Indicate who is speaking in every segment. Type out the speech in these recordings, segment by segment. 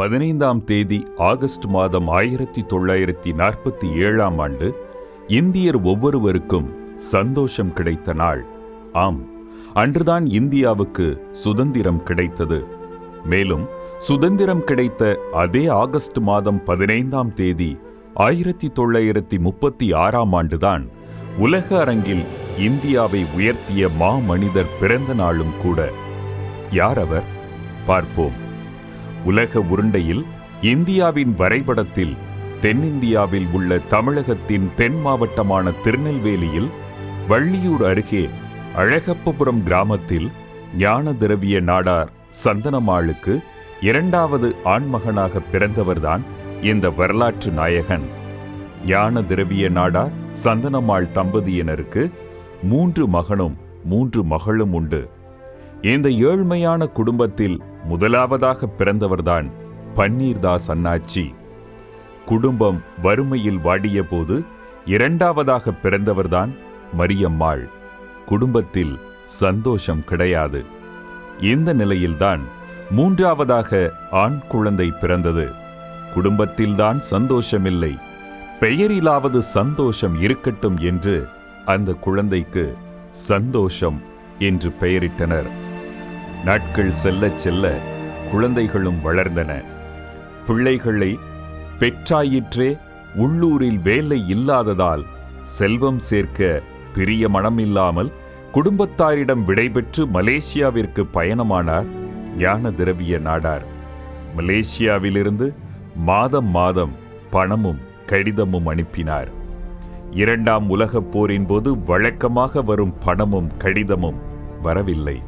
Speaker 1: பதினைந்தாம் தேதி ஆகஸ்ட் மாதம் ஆயிரத்தி தொள்ளாயிரத்தி நாற்பத்தி ஏழாம் ஆண்டு இந்தியர் ஒவ்வொருவருக்கும் சந்தோஷம் கிடைத்த நாள். ஆம் அன்றுதான் இந்தியாவுக்கு சுதந்திரம் கிடைத்தது. மேலும் சுதந்திரம் கிடைத்த அதே ஆகஸ்ட் மாதம் பதினைந்தாம் தேதி ஆயிரத்தி தொள்ளாயிரத்தி முப்பத்தி ஆறாம் ஆண்டுதான் உலக அரங்கில் இந்தியாவை உயர்த்திய மாமனிதர் பிறந்த நாளும் கூட. யார் அவர்? பார்ப்போம். உலக உருண்டையில் இந்தியாவின் வரைபடத்தில் தென்னிந்தியாவில் உள்ள தமிழகத்தின் தென் மாவட்டமான திருநெல்வேலியில் வள்ளியூர் அருகே அழகப்பபுரம் கிராமத்தில் ஞான திரவிய நாடார் சந்தனமாளுக்கு இரண்டாவது ஆண்மகனாக பிறந்தவர்தான் இந்த வரலாற்று நாயகன். ஞான திரவிய நாடார் சந்தனமாள் தம்பதியினருக்கு மூன்று மகனும் மூன்று மகளும் உண்டு. இந்த ஏழ்மையான குடும்பத்தில் முதலாவதாக பிறந்தவர்தான் பன்னீர்தாஸ் அண்ணாச்சி. குடும்பம் வறுமையில் வாடியபோது இரண்டாவதாக பிறந்தவர்தான் மரியம்மாள். குடும்பத்தில் சந்தோஷம் கிடையாது. இந்த நிலையில்தான் மூன்றாவதாக ஆண் குழந்தை பிறந்தது. குடும்பத்தில்தான் சந்தோஷமில்லை. பெயரிலாவது சந்தோஷம் இருக்கட்டும் என்று அந்த குழந்தைக்கு சந்தோஷம் என்று பெயரிட்டனர். நாட்கள் செல்லச் செல்ல குழந்தைகளும் வளர்ந்தன. பிள்ளைகளை பெற்றாயிற்றே உள்ளூரில் வேலை இல்லாததால் செல்வம் சேர்க்க பெரிய மனமில்லாமல் குடும்பத்தாரிடம் விடைபெற்று மலேசியாவிற்கு பயணமானார் ஞான திரவிய நாடார். மலேசியாவிலிருந்து மாதம் மாதம் பணமும் கடிதமும் அனுப்பினார். இரண்டாம் உலகப் போரின் போது வழக்கமாக வரும் பணமும் கடிதமும் வரவில்லை.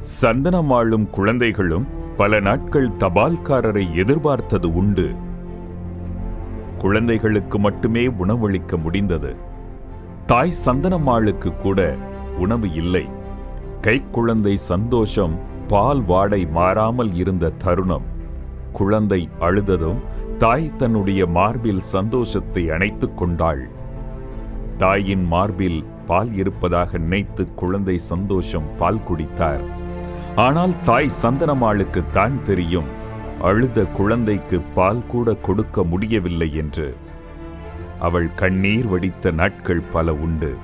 Speaker 1: சந்தனமாளும் குழந்தைகளும் பல நாட்கள் தபால்காரரை எதிர்பார்த்தது உண்டு. குழந்தைகளுக்கு மட்டுமே உணவளிக்க முடிந்தது. தாய் சந்தனமாளுக்கு கூட உணவு இல்லை. கைக்குழந்தை சந்தோஷம் பால் வாடை மாறாமல் இருந்த தருணம். குழந்தை அழுததும் தாய் தன்னுடைய மார்பில் சந்தோஷத்தை அணைத்துக் கொண்டாள். தாயின் மார்பில் பால் இருப்பதாக நினைத்து குழந்தை சந்தோஷம் பால் குடித்தார். ஆனால் தாய் சந்தனமாளுக்கு தான் தெரியும். அழுத குழந்தைக்கு பால் கூட கொடுக்க முடியவில்லை என்று. அவள் கண்ணீர் வடித்த நாட்கள் பல உண்டு.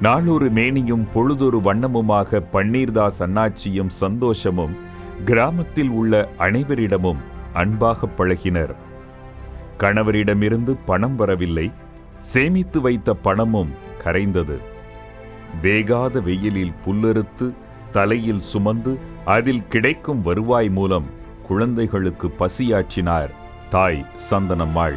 Speaker 1: நாளொரு மேனியும் பொழுதொரு வண்ணமுமாக பன்னீர்தாஸ் அண்ணாச்சியும் சந்தோஷமும் கிராமத்தில் உள்ள அனைவரிடமும் அன்பாக பழகினர். கணவரிடமிருந்து பணம் வரவில்லை. சேமித்து வைத்த பணமும் கரைந்தது. வேகாத வெயிலில் புல்லறுத்து தலையில் சுமந்து அதில் கிடைக்கும் வருவாய் மூலம் குழந்தைகளுக்கு பசியாற்றினார் தாய் சந்தனம்மாள்.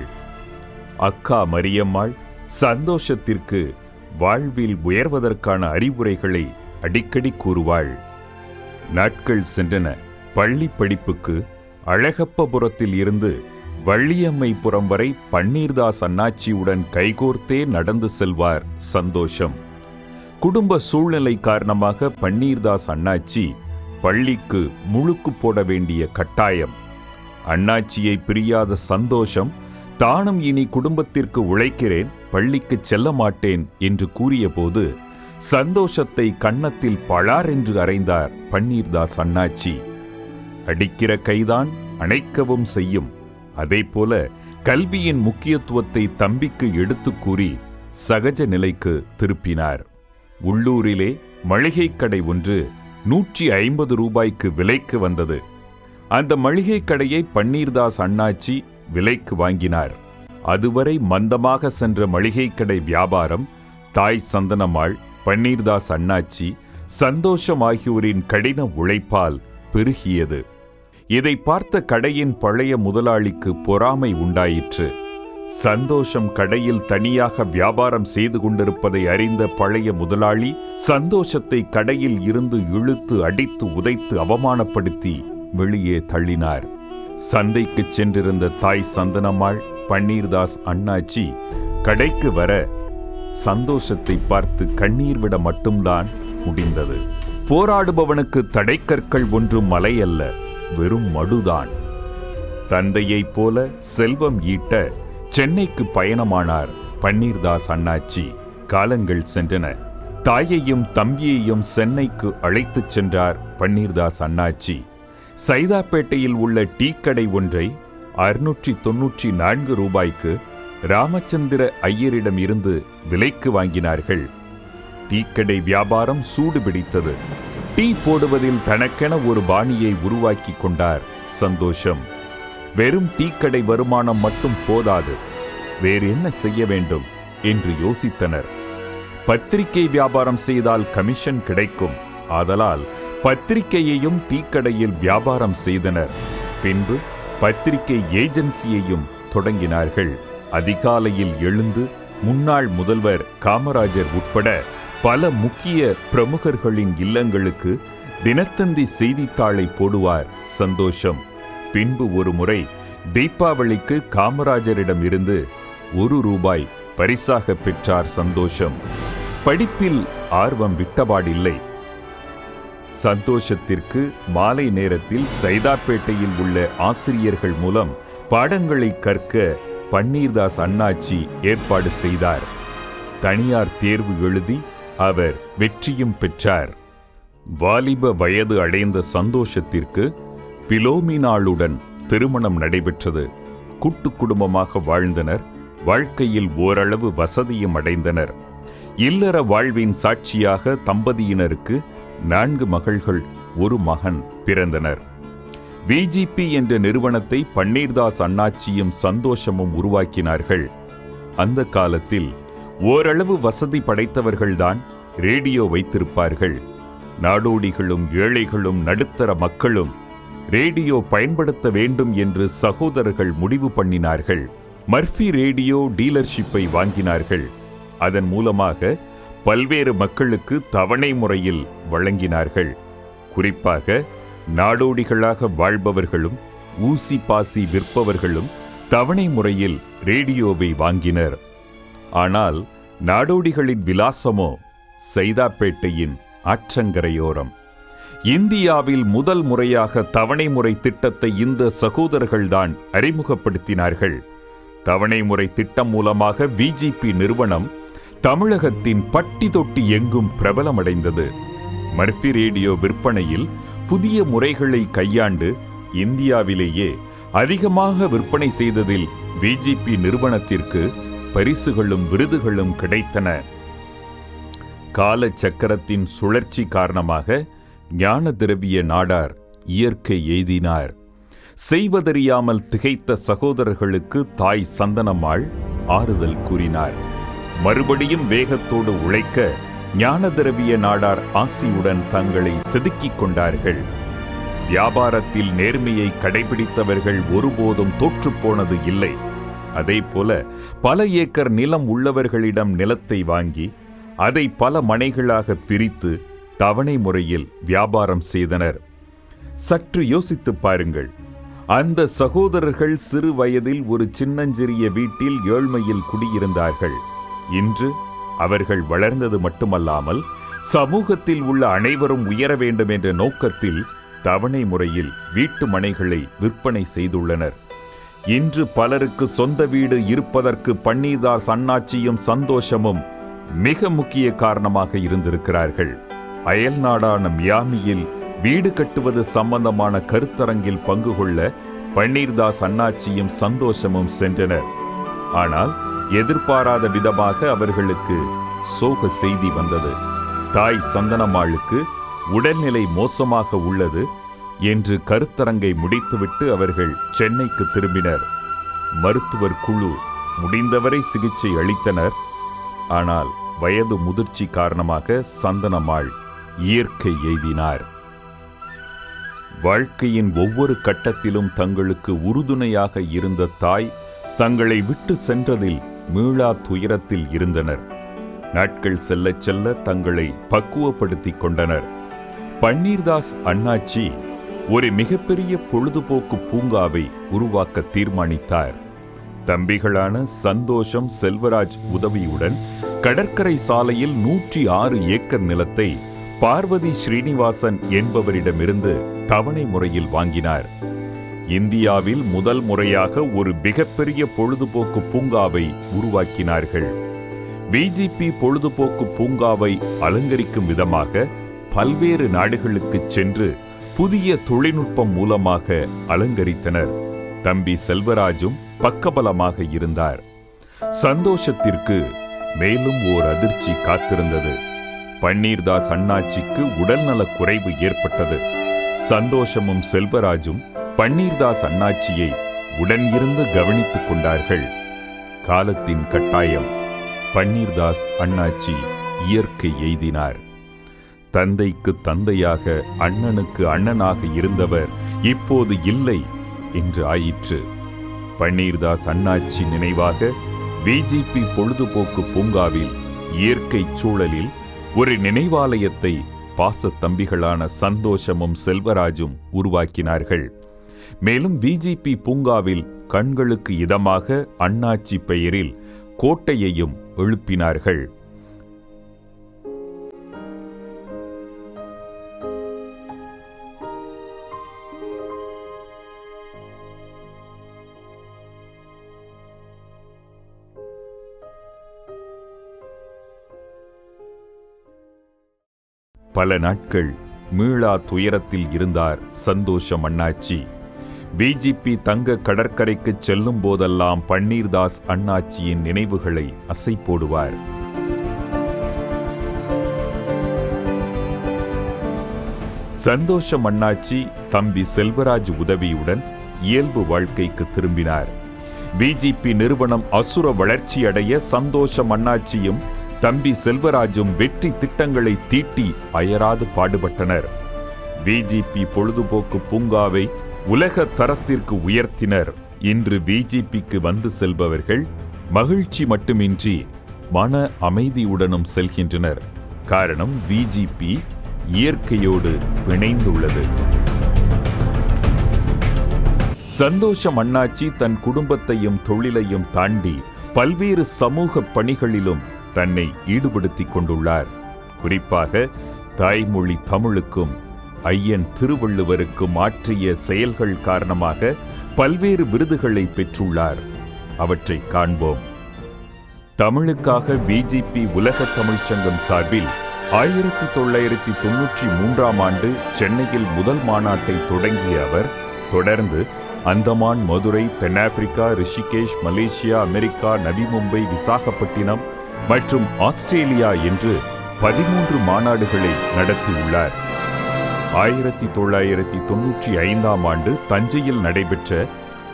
Speaker 1: அக்கா மரியம்மாள் சந்தோஷத்திற்கு வாழ்வில் உயர்வதற்கான அறிவுரைகளை அடிக்கடி கூறுவாள். நாட்கள் சென்றன. பள்ளி படிப்புக்கு அழகப்பபுரத்தில் இருந்து வள்ளியம்மைபுரம் வரை பன்னீர்தாஸ் அண்ணாச்சியுடன் கைகோர்த்தே நடந்து செல்வார் சந்தோஷம். குடும்ப சூழ்நிலை காரணமாக பன்னீர்தாஸ் அண்ணாச்சி பள்ளிக்கு முழுக்கு போட வேண்டிய கட்டாயம். அண்ணாச்சியை பிரியாத சந்தோஷம் தானும் இனி குடும்பத்திற்கு உழைக்கிறேன் பள்ளிக்கு செல்ல மாட்டேன் என்று கூறியபோது சந்தோஷத்தை கன்னத்தில் பழார் என்று அறைந்தார் பன்னீர்தாஸ் அண்ணாச்சி. அடிக்கிற கைதான் அணைக்கவும் செய்யும். அதேபோல கல்வியின் முக்கியத்துவத்தை தம்பிக்கு எடுத்துக் கூறி சகஜ நிலைக்கு திருப்பினார். உள்ளூரிலே மளிகை கடை ஒன்று நூற்றி ஐம்பது ரூபாய்க்கு விலைக்கு வந்தது. அந்த மளிகை கடையை பன்னீர்தாஸ் அண்ணாச்சி விலைக்கு வாங்கினார். அதுவரை மந்தமாக சென்ற மளிகை கடை வியாபாரம் தாய் சந்தனமாள் பன்னீர்தாஸ் அண்ணாச்சி சந்தோஷம் ஆகியோரின் கடின உழைப்பால் பெருகியது. இதை பார்த்த கடையின் பழைய முதலாளிக்கு பொறாமை உண்டாயிற்று. சந்தோஷம் கடையில் தனியாக வியாபாரம் செய்து கொண்டிருப்பதை அறிந்த பழைய முதலாளி சந்தோஷத்தை கடையில் இருந்து இழுத்து அடித்து உதைத்து அவமானப்படுத்தி வெளியே தள்ளினார். சந்தைக்கு சென்றிருந்த தாய் சந்தனம்மாள் பன்னீர்தாஸ் அண்ணாச்சி கடைக்கு வர சந்தோஷத்தை பார்த்து கண்ணீர் விட மட்டும்தான் முடிந்தது. போராடுபவனுக்கு தடைக்கற்கள் ஒன்றும் மலை அல்ல வெறும் மடுதான். தந்தையைப் போல செல்வம் ஈட்ட சென்னைக்கு பயணமானார் பன்னீர்தாஸ் அண்ணாச்சி. காலங்கள் சென்றன. தாயையும் தம்பியையும் சென்னைக்கு அழைத்துச் சென்றார் பன்னீர்தாஸ் அண்ணாச்சி. சைதாப்பேட்டையில் உள்ள டீ கடை ஒன்றை அறுநூற்றி தொன்னூற்றி நான்கு ரூபாய்க்கு ராமச்சந்திர ஐயரிடம் இருந்து விலைக்கு வாங்கினார்கள். டீக்கடை வியாபாரம் சூடு பிடித்தது. டீ போடுவதில் தனக்கென ஒரு பாணியை உருவாக்கி கொண்டார் சந்தோஷம். வெறும் டீக்கடை வருமானம் மட்டும் போதாது. வேறு என்ன செய்ய வேண்டும்? என்று யோசித்தனர். பத்திரிகை வியாபாரம் செய்தால் கமிஷன் கிடைக்கும். ஆதலால் பத்திரிகையையும் டீக்கடையில் வியாபாரம் செய்தனர். பின்பு பத்திரிகை ஏஜென்சியையும் தொடங்கினார்கள். அதிகாலையில் எழுந்து முன்னாள் முதல்வர் காமராஜர் உட்பட பல முக்கிய பிரமுகர்களின் இல்லங்களுக்கு தினத்தந்தி செய்தித்தாளை போடுவார் சந்தோஷம். பின்பு ஒரு முறை தீபாவளிக்கு காமராஜரிடம் இருந்து ஒரு ரூபாய் பரிசாக பெற்றார் சந்தோஷம். படிப்பில் ஆர்வம் விட்டபாடில்லை. சந்தோஷத்திற்கு மாலை நேரத்தில் சைதாப்பேட்டையில் உள்ள ஆசிரியர்கள் மூலம் பாடங்களை கற்க பன்னீர்தாஸ் அண்ணாச்சி ஏற்பாடு செய்தார். தனியார் தேர்வு எழுதி அவர் வெற்றியும் பெற்றார். வாலிப வயது அடைந்த சந்தோஷத்திற்கு பிலோமினாளுடன் திருமணம் நடைபெற்றது. கூட்டு குடும்பமாக வாழ்ந்தனர் வாழ்க்கையில் ஓரளவு வசதியும் அடைந்தனர். இல்லற வாழ்வின் சாட்சியாக தம்பதியினருக்கு நான்கு மகள்கள் ஒரு மகன் பிறந்தனர். விஜிபி என்ற நிறுவனத்தை பன்னீர்தாஸ் அண்ணாச்சியும் சந்தோஷமும் உருவாக்கினார்கள். அந்த காலத்தில் ஓரளவு வசதி படைத்தவர்கள்தான் ரேடியோ வைத்திருப்பார்கள். நாடோடிகளும் ஏழைகளும் நடுத்தர மக்களும் ரேடியோ பயன்படுத்த வேண்டும் என்று சகோதரர்கள் முடிவு பண்ணினார்கள். மர்ஃபி ரேடியோ டீலர்ஷிப்பை வாங்கினார்கள். அதன் மூலமாக பல்வேறு மக்களுக்கு தவணை முறையில் வழங்கினார்கள். குறிப்பாக நாடோடிகளாக வாழ்பவர்களும் ஊசி பாசி விற்பவர்களும் தவணை முறையில் ரேடியோவை வாங்கினர். ஆனால் நாடோடிகளின் விலாசமோ சைதாப்பேட்டையின் ஆற்றங்கரையோரம். இந்தியாவில் முதல் முறையாக தவணை முறை திட்டத்தை இந்த சகோதரர்கள்தான் அறிமுகப்படுத்தினார்கள். தவணை முறை திட்டம் மூலமாக விஜிபி நிறுவனம் தமிழகத்தின் பட்டி தொட்டி எங்கும் பிரபலமடைந்தது. மர்ஃபி ரேடியோ விற்பனையில் புதிய முறைகளை கையாண்டு இந்தியாவிலேயே அதிகமாக விற்பனை செய்ததில் விஜிபி நிறுவனத்திற்கு பரிசுகளும் விருதுகளும் கிடைத்தன. கால சக்கரத்தின் சுழற்சி காரணமாக ஞான திரவிய நாடார் இயற்கை எய்தினார். செய்வதறியாமல் திகைத்த சகோதரர்களுக்கு தாய் சந்தனம்மாள் ஆறுதல் கூறினார். மறுபடியும் வேகத்தோடு உழைக்க ஞான திரவிய நாடார் ஆசியுடன் தங்களை செதுக்கிக் கொண்டார்கள். வியாபாரத்தில் நேர்மையை கடைபிடித்தவர்கள் ஒருபோதும் தோற்றுப்போனது இல்லை. அதேபோல பல ஏக்கர் நிலம் உள்ளவர்களிடம் நிலத்தை வாங்கி அதை பல மனைகளாக பிரித்து தவணை முறையில் வியாபாரம் செய்தனர். சற்று யோசித்துப் பாருங்கள். அந்த சகோதரர்கள் சிறு வயதில் ஒரு சின்னஞ்சிறிய வீட்டில் ஏழ்மையில் குடியிருந்தார்கள். இன்று அவர்கள் வளர்ந்தது மட்டுமல்லாமல் சமூகத்தில் உள்ள அனைவரும் உயர வேண்டும் என்ற நோக்கத்தில் தவணை முறையில் வீட்டு மனைகளை விற்பனை செய்துள்ளனர். இன்று பலருக்கு சொந்த வீடு இருப்பதற்கு பன்னீர்தாஸ் அண்ணாச்சியும் சந்தோஷமும் மிக முக்கிய காரணமாக இருந்திருக்கிறார்கள். அயல்நாடான மியாமியில் வீடு கட்டுவது சம்பந்தமான கருத்தரங்கில் பங்கு கொள்ள பன்னீர்தாஸ் அண்ணாச்சியும் சந்தோஷமும் சென்றனர். ஆனால் எதிர்பாராத விதமாக அவர்களுக்கு சோக செய்தி வந்தது. தாய் சந்தனம்மாளுக்கு உடல்நிலை மோசமாக உள்ளது என்று கருத்தரங்கை முடித்துவிட்டு அவர்கள் சென்னைக்கு திரும்பினர். மருத்துவர் குழு முடிந்தவரை சிகிச்சை அளித்தனர். ஆனால் வயது முதிர்ச்சி காரணமாக சந்தனம்மாள் இயற்கை எய்தினார். வாழ்க்கையின் ஒவ்வொரு கட்டத்திலும் தங்களுக்கு உறுதுணையாக இருந்த தாய் தங்களை விட்டு சென்றதில் மீளா துயரத்தில் இருந்தனர். நாட்கள் செல்லச் செல்ல தங்களை பக்குவப்படுத்திக் கொண்டனர். பன்னீர்தாஸ் அண்ணாச்சி ஒரு மிகப்பெரிய பொழுதுபோக்கு பூங்காவை உருவாக்க தீர்மானித்தார். தம்பிகளான சந்தோஷம் செல்வராஜ் உதவியுடன் கடற்கரை சாலையில் நூற்றி ஆறு ஏக்கர் நிலத்தை பார்வதி ஸ்ரீனிவாசன் என்பவரிடமிருந்து தவணை முறையில் வாங்கினார். இந்தியாவில் முதல் முறையாக ஒரு மிகப்பெரிய பொழுதுபோக்கு பூங்காவை உருவாக்கினார்கள். விஜிபி பொழுதுபோக்கு பூங்காவை அலங்கரிக்கும் விதமாக பல்வேறு நாடுகளுக்குச் சென்று புதிய தொழில்நுட்பம் மூலமாக அலங்கரித்தனர். தம்பி செல்வராஜும் பக்கபலமாக இருந்தார். சந்தோஷத்திற்கு மேலும் ஓர் அதிர்ச்சி காத்திருந்தது. பன்னீர்தாஸ் அண்ணாச்சிக்கு உடல்நலக் குறைவு ஏற்பட்டது. சந்தோஷமும் செல்வராஜும் பன்னீர்தாஸ் அண்ணாச்சியை உடன் இருந்து கவனித்துக் கொண்டார்கள். காலத்தின் கட்டாயம் பன்னீர்தாஸ் அண்ணாச்சி இயற்கை எய்தினார். தந்தைக்கு தந்தையாக அண்ணனுக்கு அண்ணனாக இருந்தவர் இப்போது இல்லை என்று ஆயிற்று. பன்னீர்தாஸ் அண்ணாச்சி நினைவாக பிஜேபி பொழுதுபோக்கு பூங்காவில் இயற்கை சூழலில் ஒரு நினைவாலயத்தை பாசத் தம்பிகளான சந்தோஷமும் செல்வராஜும் உருவாக்கினார்கள். மேலும் விஜிபி பூங்காவில் கண்களுக்கு இதமாக அண்ணாச்சி பெயரில் கோட்டையையும் எழுப்பினார்கள். பல நாட்கள் மீளா துயரத்தில் இருந்தார் சந்தோஷம் அண்ணாச்சி. விஜிபி தங்க கடற்கரைக்கு செல்லும் போதெல்லாம் பன்னீர்தாஸ் அண்ணாச்சியின் நினைவுகளை அசை போடுவார் சந்தோஷம் அண்ணாச்சி தம்பி செல்வராஜ் உதவியுடன் இயல்பு வாழ்க்கைக்கு திரும்பினார். பிஜிபி நிறுவனம் அசுர வளர்ச்சி அடைய சந்தோஷம் அண்ணாச்சியும் தம்பி செல்வராஜும் வெற்றி திட்டங்களை தீட்டி அயராது பாடுபட்டனர். விஜிபி பொழுதுபோக்கு பூங்காவை உலக தரத்திற்கு உயர்த்தினர். இன்று விஜிபிக்கு வந்து செல்பவர்கள் மகிழ்ச்சி மட்டுமின்றி மன அமைதியுடனும் செல்கின்றனர். காரணம் விஜிபி இயற்கையோடு பிணைந்துள்ளது. சந்தோஷம் அண்ணாச்சி தன் குடும்பத்தையும் தொழிலையும் தாண்டி பல்வேறு சமூக பணிகளிலும் தன்னை ஈடுபடுத்திக் கொண்டுள்ளார். குறிப்பாக தாய்மொழி தமிழுக்கும் ஐயன் திருவள்ளுவருக்கும் ஆற்றிய செயல்கள் காரணமாக பல்வேறு விருதுகளை பெற்றுள்ளார். அவற்றை காண்போம். தமிழுக்காக பிஜேபி உலக தமிழ்ச்சங்கம் சார்பில் ஆயிரத்தி தொள்ளாயிரத்தி தொன்னூற்றி மூன்றாம் ஆண்டு சென்னையில் முதல் மாநாட்டை தொடங்கிய அவர் தொடர்ந்து அந்தமான் மதுரை தென்னாப்பிரிக்கா ரிஷிகேஷ் மலேசியா அமெரிக்கா நவி மும்பை விசாகப்பட்டினம் மற்றும் ஆஸ்திரேலியா என்று பதிமூன்று மாநாடுகளை நடத்தியுள்ளார். ஆயிரத்தி தொள்ளாயிரத்தி தொன்னூற்றி ஐந்தாம் ஆண்டு தஞ்சையில் நடைபெற்ற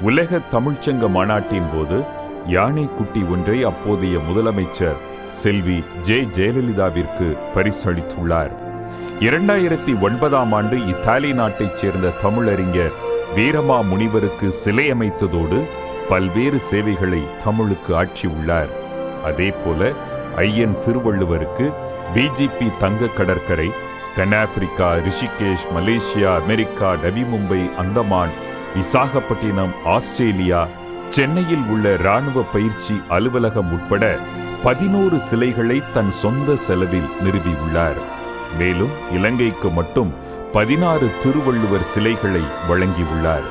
Speaker 1: உலக தமிழ்ச்சங்க மாநாட்டின் போது யானை குட்டி ஒன்றை அப்போதைய முதலமைச்சர் செல்வி ஜே ஜெயலலிதாவிற்கு பரிசளித்துள்ளார். இரண்டாயிரத்தி ஒன்பதாம் ஆண்டு இத்தாலி நாட்டைச் சேர்ந்த தமிழறிஞர் வீரமா முனிவருக்கு சிலை அமைத்ததோடு பல்வேறு சேவைகளை தமிழுக்கு ஆற்றியுள்ளார். அதே போல ஐயன் திருவள்ளுவருக்கு பிஜிபி தங்க கடற்கரை தென்னாப்பிரிக்கா Rishikesh Malaysia America Navi Mumbai Andaman Visakhapatnam Australia சென்னையில் உள்ள ராணுவ பயிற்சி அலுவலகம் உட்பட பதினோரு சிலைகளை தன் சொந்த செலவில் நிறுவியுள்ளார். மேலும் இலங்கைக்கு மட்டும் பதினாறு திருவள்ளுவர் சிலைகளை வழங்கியுள்ளார்.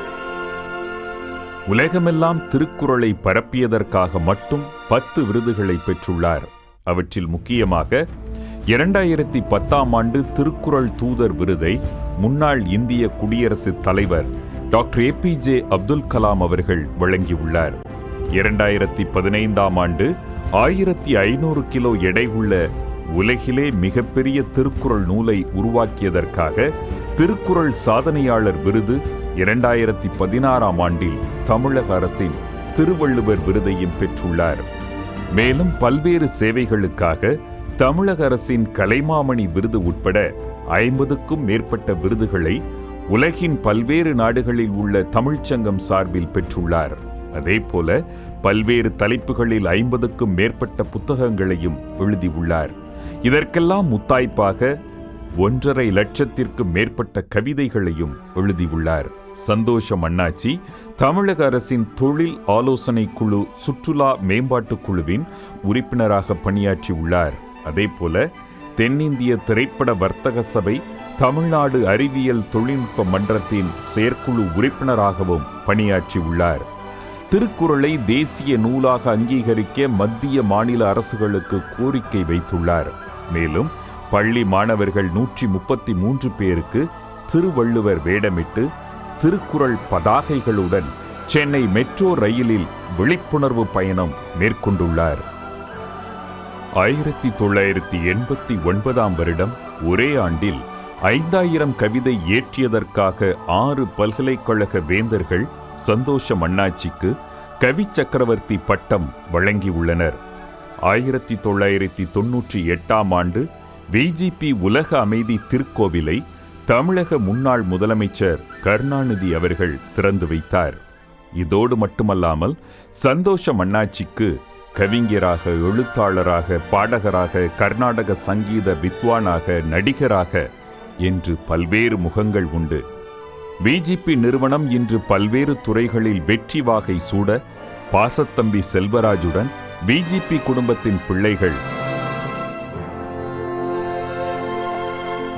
Speaker 1: உலகமெல்லாம் திருக்குறளை பரப்பியதற்காக மட்டும் பத்து விருதுகளை பெற்றுள்ளார். அவற்றில் முக்கியமாக இரண்டாயிரத்தி பத்தாம் ஆண்டு திருக்குறள் தூதர் விருதை முன்னாள் இந்திய குடியரசுத் தலைவர் doctor A P J Abdul Kalam அவர்கள் வழங்கியுள்ளார். இரண்டாயிரத்தி பதினைந்தாம் ஆண்டு ஆயிரத்தி ஐநூறு கிலோ எடை உள்ள உலகிலே மிகப்பெரிய திருக்குறள் நூலை உருவாக்கியதற்காக திருக்குறள் சாதனையாளர் விருது இரண்டாயிரத்தி பதினாறாம் ஆண்டில் தமிழக அரசின் திருவள்ளுவர் விருதையும் பெற்றுள்ளார். மேலும் பல்வேறு சேவைகளுக்காக தமிழக அரசின் கலைமாமணி விருது உட்பட ஐம்பதுக்கும் மேற்பட்ட விருதுகளை உலகின் பல்வேறு நாடுகளில் உள்ள தமிழ்ச்சங்கம் சார்பில் பெற்றுள்ளார். அதேபோல பல்வேறு தலைப்புகளில் ஐம்பதுக்கும் மேற்பட்ட புத்தகங்களையும் எழுதியுள்ளார். இதற்கெல்லாம் முத்தாய்ப்பாக ஒன்றரை லட்சத்திற்கும் மேற்பட்ட கவிதைகளையும் எழுதியுள்ளார். சந்தோஷம் அண்ணாச்சி தமிழக அரசின் தொழில் ஆலோசனை குழு சுற்றுலா மேம்பாட்டுக் குழுவின் உறுப்பினராக பணியாற்றி உள்ளார். அதேபோல தென்னிந்திய திரைப்பட வர்த்தக சபை தமிழ்நாடு அறிவியல் தொழில்நுட்ப மன்றத்தின் செயற்குழு உறுப்பினராகவும் பணியாற்றியுள்ளார் திருக்குறளை தேசிய நூலாக அங்கீகரிக்க மத்திய மாநில அரசுகளுக்கு கோரிக்கை வைத்துள்ளார். மேலும் பள்ளி மாணவர்கள் நூற்றி முப்பத்தி மூன்று பேருக்கு திருவள்ளுவர் வேடமிட்டு திருக்குறள் பதாகைகளுடன் சென்னை மெட்ரோ ரயிலில் விழிப்புணர்வு பயணம் மேற்கொண்டுள்ளார். ஆயிரத்தி தொள்ளாயிரத்தி எண்பத்தி ஒன்பதாம் வருடம் ஒரே ஆண்டில் ஐந்தாயிரம் கவிதை இயற்றியதற்காக ஆறு பல்கலைக்கழக வேந்தர்கள் சந்தோஷம் அண்ணாச்சிக்கு கவி சக்கரவர்த்தி பட்டம் வழங்கியுள்ளனர். ஆயிரத்தி தொள்ளாயிரத்தி தொன்னூற்றி எட்டாம் ஆண்டு விஜிபி உலக அமைதி திருக்கோவிலை தமிழக முன்னாள் முதலமைச்சர் கருணாநிதி அவர்கள் திறந்து வைத்தார். இதோடு மட்டுமல்லாமல் சந்தோஷ மண்ணாச்சிக்கு கவிஞராக எழுத்தாளராக பாடகராக கர்நாடக சங்கீத வித்வானாக நடிகராக என்று பல்வேறு முகங்கள் உண்டு. பிஜேபி நிறுவனம் இன்று பல்வேறு துறைகளில் வெற்றி வாகை சூட பாசத்தம்பி செல்வராஜுடன் பிஜேபி குடும்பத்தின் பிள்ளைகள்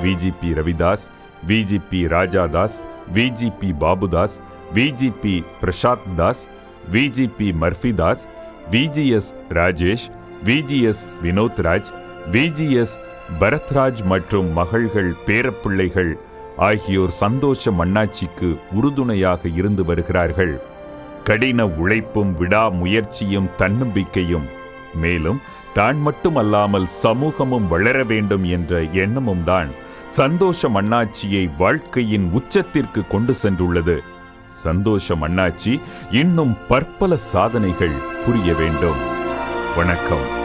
Speaker 1: VGP Ravidas VGP Rajadas VGP Babudas VGP Prasad Das VGP Murphydas VGS Rajesh VGS Vinothraj VGS Bharathraj மற்றும் மகள்கள் பேரப்பிள்ளைகள் ஆகியோர் சந்தோஷ மண்ணாட்சிக்கு உறுதுணையாக இருந்து வருகிறார்கள். கடின உழைப்பும் விடா முயற்சியும் தன்னம்பிக்கையும் மேலும் தான் மட்டுமல்லாமல் சமூகமும் வளர வேண்டும் என்ற எண்ணமும் தான் சந்தோஷம் அண்ணாச்சியை வாழ்க்கையின் உச்சத்திற்கு கொண்டு சென்றுள்ளது. சந்தோஷம் அண்ணாச்சி இன்னும் பற்பல சாதனைகள் புரிய வேண்டும். வணக்கம்.